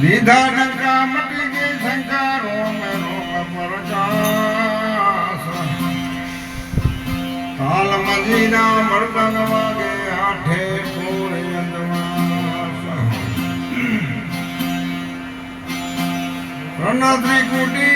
લીધા ડંકા મટી ગઈ શંકા રોમ રોમ પ્રકાશ કાલ મજીના મર્દન વાગે આઠે પૂરે અંજવાસ રણત્રી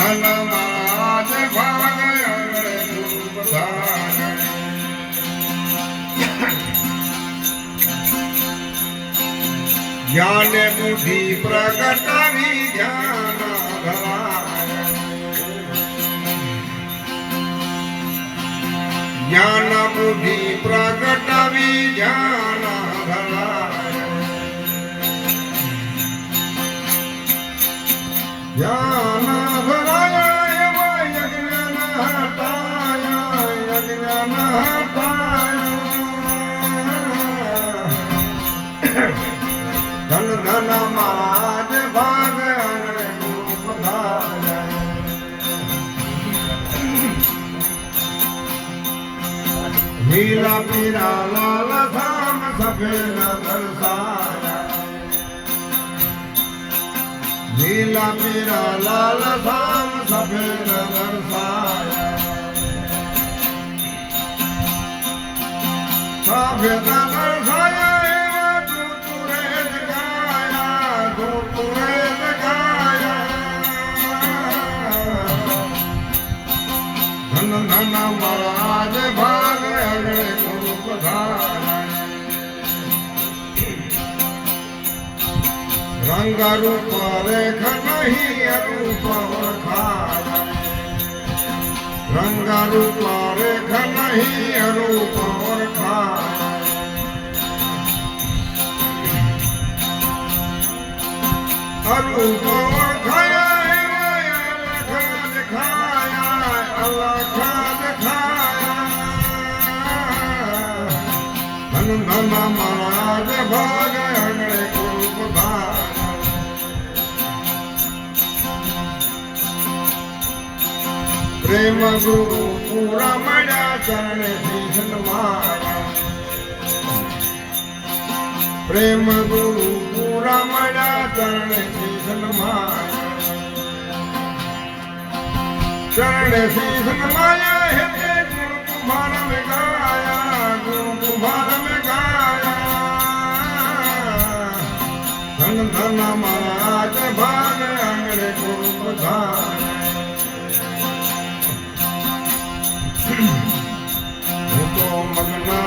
ધન ધન મારા જ ભાગ આંગણે ગુરુ પધારાએ. જ્ઞાન બુદ્ધિ ધન ધન માજ ભાગ. લીલા પીરા લાલ ધામ સફેદ દર્શાયા લીલા પીરા લાલ ધામ સફેદ દર્શાયા સફેદ દર્શાયા એવા ધૂતુરે જ ગાયા ધૂતુરે નહીં રૂપ ઓળખાય અરૂપ ઓળખાયા મહારાજ ભાગ ગુરુ પધાર્યા. પ્રેમ પૂરા મળ્યા ચરણે માયા પ્રેમ ગુરુ પૂરા મળ્યા ચરણે માયા ચરણે માયા હે ગુરુ કુમાર મેં ગાયા ગુરુ કુમાર મેં ગાયા. ધન ધન મહારાજ ભાગ આંગણે ગુરુ પધાર્યા